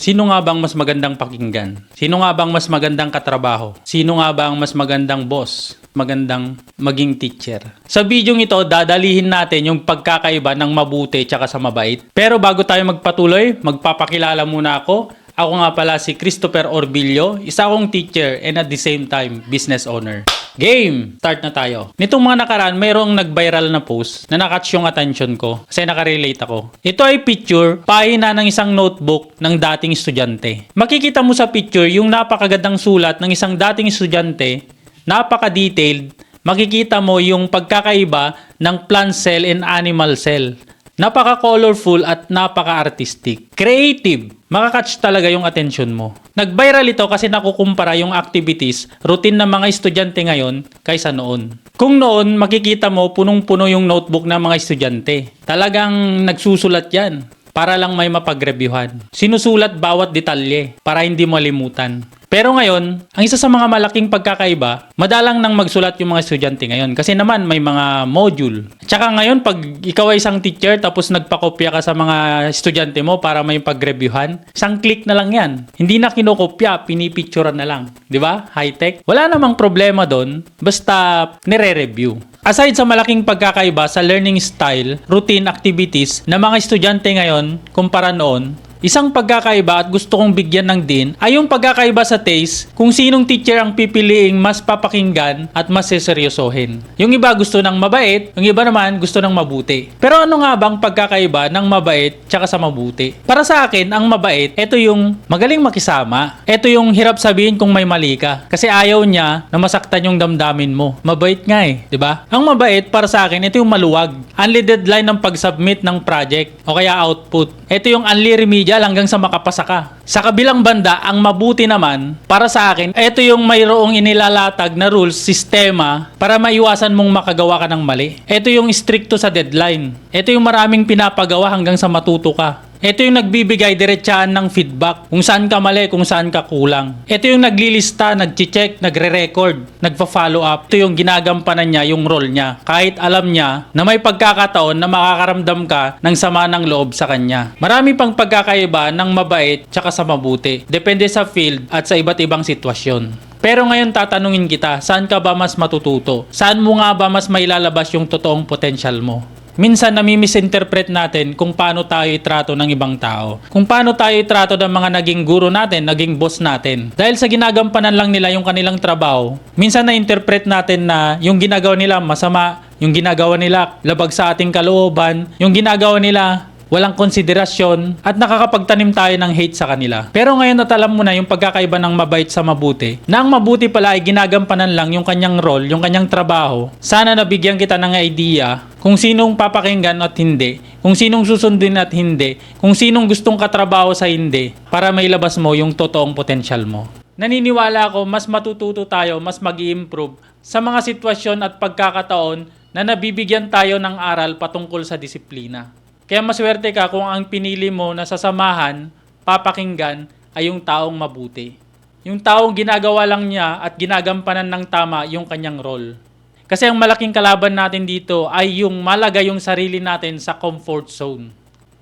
Sino nga bang mas magandang pakinggan? Sino nga bang mas magandang katrabaho? Sino nga bang mas magandang boss? Magandang maging teacher. Sa video ito, dadalihin natin yung pagkakaiba ng mabuti tsaka sa mabait. Pero bago tayo magpatuloy, magpapakilala muna ako. Ako nga pala si Christopher Orbillo, isa akong teacher and at the same time, business owner. Game! Start na tayo. Nitong mga nakaraan, mayroong nag-viral na post na nakatch yung attention ko kasi nakarelate ako. Ito ay picture, pahina ng isang notebook ng dating estudyante. Makikita mo sa picture yung napakagandang sulat ng isang dating estudyante, napaka-detailed, makikita mo yung pagkakaiba ng plant cell and animal cell. Napaka-colorful at napaka-artistic. Creative. Makakatch talaga yung attention mo. Nag-viral ito kasi nakukumpara yung activities, routine ng mga estudyante ngayon kaysa noon. Kung noon, makikita mo punong-puno yung notebook ng mga estudyante. Talagang nagsusulat yan para lang may mapag-reviewhan. Sinusulat bawat detalye para hindi malimutan. Pero ngayon, ang isa sa mga malaking pagkakaiba, madalang nang magsulat yung mga estudyante ngayon. Kasi naman may mga module. Tsaka ngayon, pag ikaw ay isang teacher tapos nagpakopya ka sa mga estudyante mo para may pag-reviewhan, isang click na lang yan. Hindi na kinokopya, pinipicturean na lang. Di ba? High-tech. Wala namang problema doon, basta nire-review. Aside sa malaking pagkakaiba sa learning style, routine activities na mga estudyante ngayon kumpara noon, Isang pagkakaiba at gusto kong bigyan ng din ay yung pagkakaiba sa taste kung sinong teacher ang pipiliing mas papakinggan at mas seseryosohin. Yung iba gusto ng mabait, yung iba naman gusto ng mabuti. Pero ano nga bang pagkakaiba ng mabait tsaka sa mabuti? Para sa akin, ang mabait, ito yung magaling makisama. Ito yung hirap sabihin kung may mali ka. Kasi ayaw niya na masaktan yung damdamin mo. Mabait nga eh, di ba? Ang mabait para sa akin, ito yung maluwag. Unli deadline ng pag-submit ng project o kaya output. Ito yung unli remedial hanggang sa makapasa ka. Sa kabilang banda, ang mabuti naman, para sa akin, ito yung mayroong inilalatag na rules, sistema, para maiwasan mong makagawa ka ng mali. Ito yung stricto sa deadline. Ito yung maraming pinapagawa hanggang sa matuto ka. Ito yung nagbibigay diretsaan ng feedback kung saan ka mali, kung saan ka kulang. Ito yung naglilista, nagche-check, nagre-record, nagfa-follow up. Ito yung ginagampanan niya yung role niya. Kahit alam niya na may pagkakataon na makakaramdam ka ng sama ng loob sa kanya. Marami pang pagkakaiba ng mabait tsaka sa mabuti. Depende sa field at sa iba't ibang sitwasyon. Pero ngayon tatanungin kita, saan ka ba mas matututo? Saan mo nga ba mas mailalabas yung totoong potential mo? Minsan nami-misinterpret natin kung paano tayo itrato ng ibang tao. Kung paano tayo itrato ng mga naging guro natin, naging boss natin. Dahil sa ginagampanan lang nila yung kanilang trabaho, minsan na-interpret natin na yung ginagawa nila masama, yung ginagawa nila labag sa ating kalooban, yung ginagawa nila walang konsiderasyon at nakakapagtanim tayo ng hate sa kanila. Pero ngayon at alam mo na yung pagkakaiba ng mabait sa mabuti, na ang mabuti pala ay ginagampanan lang yung kanyang role, yung kanyang trabaho. Sana nabigyan kita ng idea kung sinong papakinggan at hindi, kung sinong susundin at hindi, kung sinong gustong katrabaho sa hindi, para mailabas mo yung totoong potensyal mo. Naniniwala ako mas matututo tayo, mas mag improve sa mga sitwasyon at pagkakataon na nabibigyan tayo ng aral patungkol sa disiplina. Kaya maswerte ka kung ang pinili mo na sasamahan, papakinggan, ay yung taong mabuti. Yung taong ginagawa lang niya at ginagampanan ng tama yung kanyang role. Kasi ang malaking kalaban natin dito ay yung malagay yung sarili natin sa comfort zone.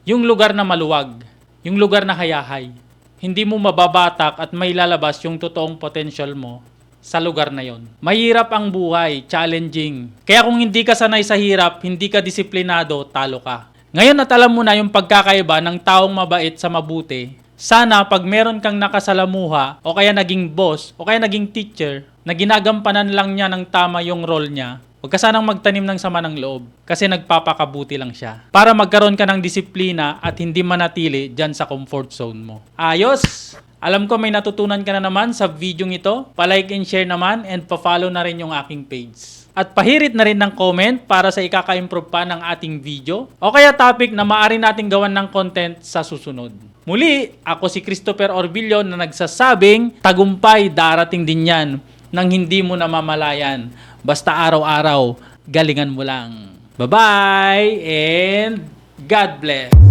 Yung lugar na maluwag, yung lugar na hayahay. Hindi mo mababatak at may lalabas yung totoong potential mo sa lugar na yon. Mahirap ang buhay, challenging. Kaya kung hindi ka sanay sa hirap, hindi ka disiplinado, talo ka. Ngayon at alam mo na yung pagkakaiba ng taong mabait sa mabuti, sana pag meron kang nakasalamuha o kaya naging boss o kaya naging teacher na ginagampanan lang niya ng tama yung role niya, huwag ka sanang magtanim ng sama ng loob kasi nagpapakabuti lang siya. Para magkaroon ka ng disiplina at hindi manatili dyan sa comfort zone mo. Ayos! Alam ko may natutunan ka na naman sa video ito. Palike and share naman and pa-follow na rin yung aking page. At pahirit na rin ng comment para sa ikaka-improve pa ng ating video o kaya topic na maaari nating gawan ng content sa susunod. Muli, ako si Christopher Orbillo na nagsasabing tagumpay darating din yan nang hindi mo namamalayan. Basta araw-araw, galingan mo lang. Bye-bye and God bless!